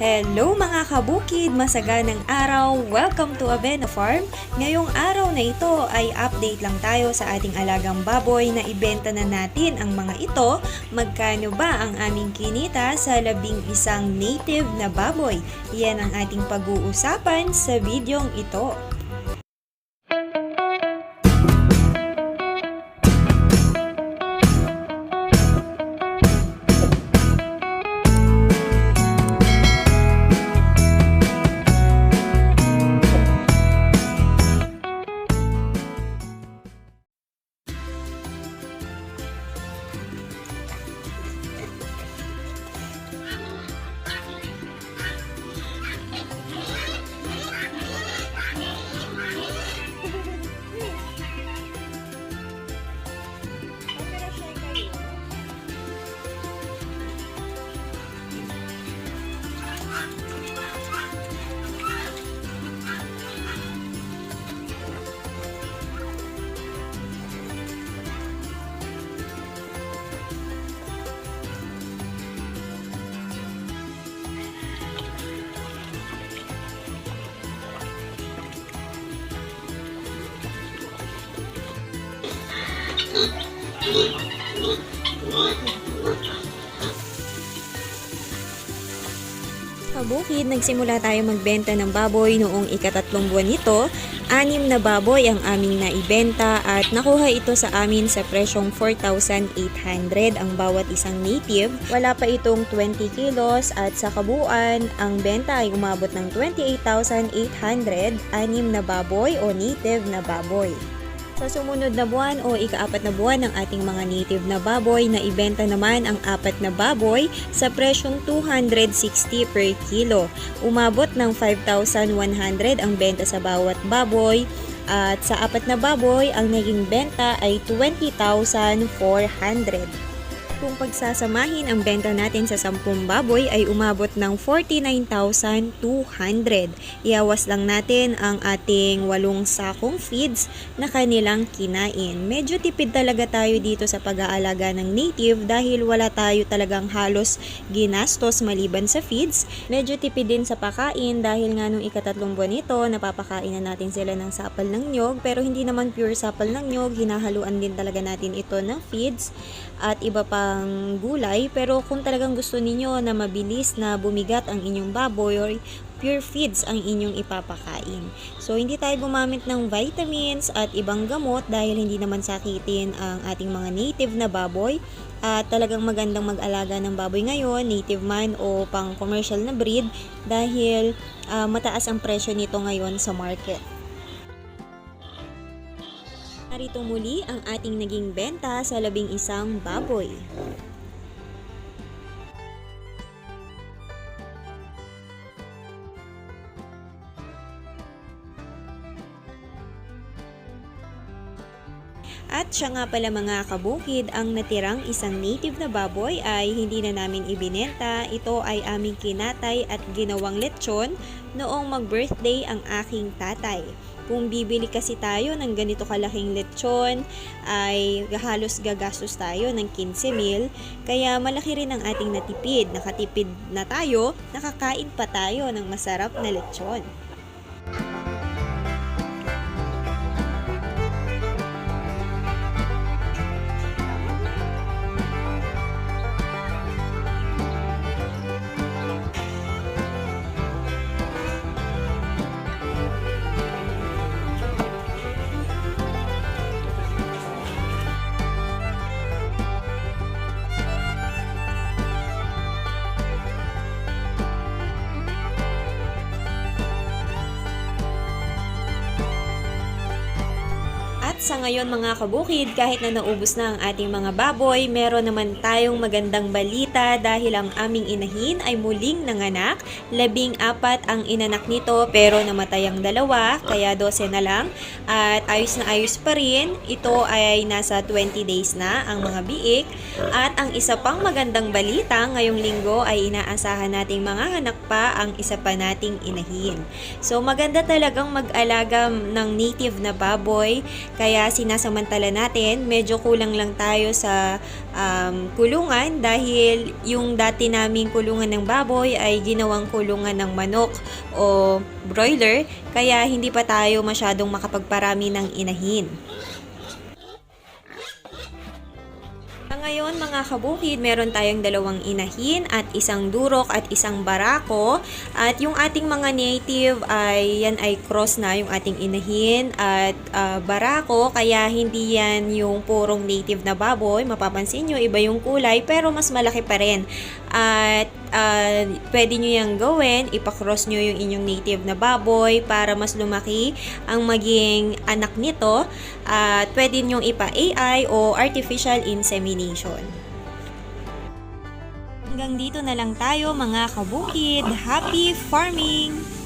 Hello mga kabukid! Masaganang araw! Welcome to Avena Farm! Ngayong araw na ito ay update lang tayo sa ating alagang baboy na ibenta na natin ang mga ito. Magkano ba ang aming kinita sa labing isang native na baboy? Yan ang ating pag-uusapan sa videong ito. Kabukid, nagsimula tayo magbenta ng baboy noong ikatatlong buwan nito. Anim na baboy ang aming naibenta at nakuha ito sa amin sa presyong 4,800 ang bawat isang native. Wala pa itong 20 kilos at sa kabuuan, ang benta ay umabot ng 28,800, anim na baboy o native na baboy. Sa sumunod na buwan o ikaapat na buwan ng ating mga native na baboy na ibenta naman ang apat na baboy sa presyong 260 per kilo. Umabot ng 5,100 ang benta sa bawat baboy at sa apat na baboy ang naging benta ay 20,400. Kung pagsasamahin ang benta natin sa 10 baboy ay umabot ng 49,200. Iyawas lang natin ang ating walong sakong feeds na kanilang kinain. Medyo tipid talaga tayo dito sa pag-aalaga ng native dahil wala tayo talagang halos ginastos maliban sa feeds. Medyo tipid din sa pakain dahil nga nung ikatatlong buwan nito napapakain na natin sila ng sapal ng nyog pero hindi naman pure sapal ng nyog, hinahaluan din talaga natin ito ng feeds at iba pang gulay pero kung talagang gusto ninyo na mabilis na bumigat ang inyong baboy or pure feeds ang inyong ipapakain. So, hindi tayo gumamit ng vitamins at ibang gamot dahil hindi naman sakitin ang ating mga native na baboy. At talagang magandang mag-alaga ng baboy ngayon, native man o pang commercial na breed dahil ah, mataas ang presyo nito ngayon sa market. Narito muli ang ating naging benta sa labing isang baboy. At siya nga pala mga kabukid, ang natirang isang native na baboy ay hindi na namin ibinenta. Ito ay aming kinatay at ginawang lechon noong mag-birthday ang aking tatay. Kung bibili kasi tayo ng ganito kalaking lechon, ay halos gagastos tayo ng 15 mil. Kaya malaki rin ang ating natipid. Nakatipid na tayo, nakakain pa tayo ng masarap na lechon. Sa ngayon mga kabukid, kahit na naubos na ang ating mga baboy, meron naman tayong magandang balita dahil ang aming inahin ay muling nanganak. Labing apat ang inanak nito pero namatay ang dalawa, kaya 12 na lang. At ayos na ayos pa rin, ito ay nasa 20 days na ang mga biik. At ang isa pang magandang balita ngayong linggo ay inaasahan nating mga anak pa ang isa pa nating inahin. So maganda talagang mag-alaga ng native na baboy kaya kaya sinasamantala natin. Medyo kulang lang tayo sa um, kulungan dahil yung dati naming kulungan ng baboy ay ginawang kulungan ng manok o broiler kaya hindi pa tayo masyadong makapagparami ng inahin. Ngayon mga kabukid, meron tayong dalawang inahin at isang durok at isang barako. At yung ating mga native ay yan ay cross na yung ating inahin at ah, barako. Kaya hindi yan yung purong native na baboy. Mapapansin nyo, iba yung kulay pero mas malaki pa rin. At ah, pwede nyo yung gawin, ipakross nyo yung inyong native na baboy para mas lumaki ang maging anak nito. At pwede nyo ipa-AI o artificial insemination. Hanggang dito na lang tayo mga kabukid. Happy farming!